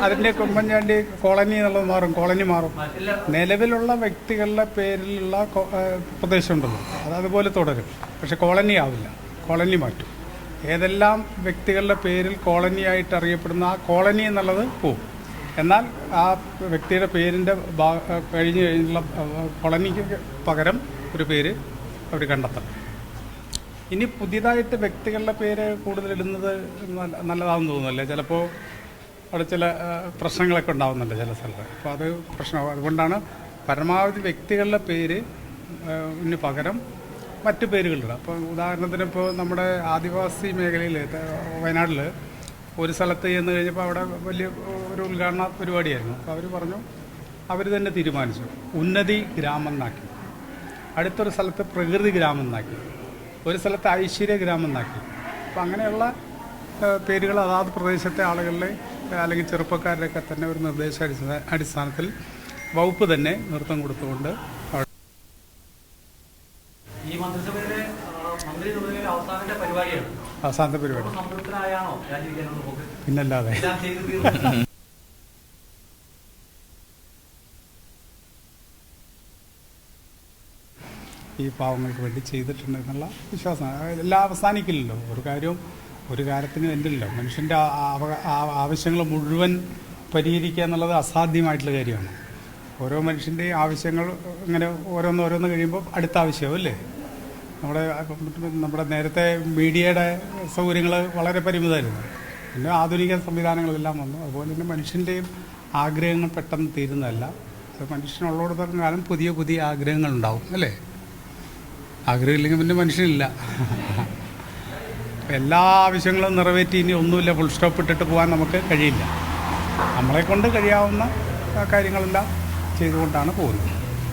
അതിന്റെ കുമ്പൻചാണ്ടി കോളനി എന്നുള്ളത് മാറും കോളനി മാറും. നിലവിലുള്ള വ്യക്തികളുടെ പേരിലുള്ള പ്രദേശം ഉണ്ടല്ലോ അത്. അതുപോലെ തുടരും. പക്ഷെ കോളനി ആവില്ല. കോളനി മാറ്റും. ഏതെല്ലാം വ്യക്തികളുടെ പേരിൽ കോളനിയായിട്ട് അറിയപ്പെടുന്ന ആ കോളനി എന്നുള്ളത് പോവും. എന്നാൽ ആ വ്യക്തിയുടെ പേരിന്റെ കഴിഞ്ഞ് കഴിഞ്ഞുള്ള കോളനിക്ക് പകരം ഒരു പേര് അവർ കണ്ടെത്തണം. ഇനി പുതിയതായിട്ട് വ്യക്തികളുടെ പേര് കൂടുതൽ ഇടുന്നത് നല്ല- നല്ലതാണെന്ന് തോന്നുന്നല്ലേ ചിലപ്പോൾ അവിടെ ചില പ്രശ്നങ്ങളൊക്കെ ഉണ്ടാവുന്നുണ്ട് ചില സ്ഥലത്ത്. അപ്പോൾ അത് പ്രശ്നമാകും അതുകൊണ്ടാണ് പരമാവധി വ്യക്തികളുടെ പേര് ഇന് പകരം മറ്റു പേരുകളുണ്ട് അപ്പോൾ ഉദാഹരണത്തിന് ഇപ്പോൾ നമ്മുടെ ആദിവാസി മേഖലയിൽ വയനാട്ടിൽ ഒരു സ്ഥലത്ത് ചെന്ന് കഴിഞ്ഞപ്പോൾ അവിടെ വലിയ ഒരു ഉദ്ഘാടന പരിപാടിയായിരുന്നു. അപ്പോൾ അവർ പറഞ്ഞു അവർ തന്നെ തീരുമാനിച്ചു. ഉന്നതി ഗ്രാമം എന്നാക്കി. അടുത്തൊരു സ്ഥലത്ത് പ്രകൃതി ഗ്രാമം എന്നാക്കി. ഒരു സ്ഥലത്ത് ഐശ്വര്യ ഗ്രാമം എന്നാക്കി. അപ്പം അങ്ങനെയുള്ള പേരുകൾ അതാത് പ്രദേശത്തെ ആളുകളിലെ അല്ലെങ്കിൽ ചെറുപ്പക്കാരുടെയൊക്കെ തന്നെ ഒരു നിർദ്ദേശ അടിസ്ഥാനത്തിൽ വകുപ്പ് തന്നെ നൃത്തം കൊടുത്തുകൊണ്ട് ഈ മന്ത്രിസഭയിലെ മന്ത്രി അവസാനത്തെ പരിപാടിയാണ്. അവസാനത്തെ പരിപാടി. പിന്നല്ലാതെ ഈ പാവങ്ങൾക്ക് വേണ്ടി ചെയ്തിട്ടുണ്ട് എന്നുള്ള വിശ്വാസമാണ് എല്ലാം അവസാനിക്കില്ലല്ലോ ഒരു കാര്യവും ഒരു കാലത്തിന് എന്തില്ലല്ലോ മനുഷ്യന്റെ ആവശ്യങ്ങൾ മുഴുവൻ പരിഹരിക്കുക എന്നുള്ളത് അസാധ്യമായിട്ടുള്ള കാര്യമാണ്. ഓരോ മനുഷ്യന്റെയും ആവശ്യങ്ങൾ ഇങ്ങനെ ഓരോന്ന് ഓരോന്ന് കഴിയുമ്പോൾ അടുത്ത ആവശ്യവും അല്ലേ? നമ്മുടെ നമ്മുടെ നേരത്തെ മീഡിയയുടെ സൗകര്യങ്ങൾ വളരെ പരിമിതമായിരുന്നു. പിന്നെ ആധുനിക സംവിധാനങ്ങളെല്ലാം വന്നു. അതുപോലെ തന്നെ മനുഷ്യന്റെയും ആഗ്രഹങ്ങൾ പെട്ടെന്ന് തീരുന്നതല്ല. മനുഷ്യനുള്ളിടത്തോളം കാലം പുതിയ പുതിയ ആഗ്രഹങ്ങൾ ഉണ്ടാവും അല്ലേ? ആഗ്രഹമില്ലെങ്കിൽ പിന്നെ മനുഷ്യനില്ല. അപ്പം എല്ലാ ആവശ്യങ്ങളും നിറവേറ്റി ഇനി ഒന്നുമില്ല ഫുൾ സ്റ്റോപ്പ് ഇട്ടിട്ട് പോകാൻ നമുക്ക് കഴിയില്ല. നമ്മളെ കൊണ്ട് കഴിയാവുന്ന കാര്യങ്ങളെല്ലാം ചെയ്തുകൊണ്ടാണ് പോകുന്നത്.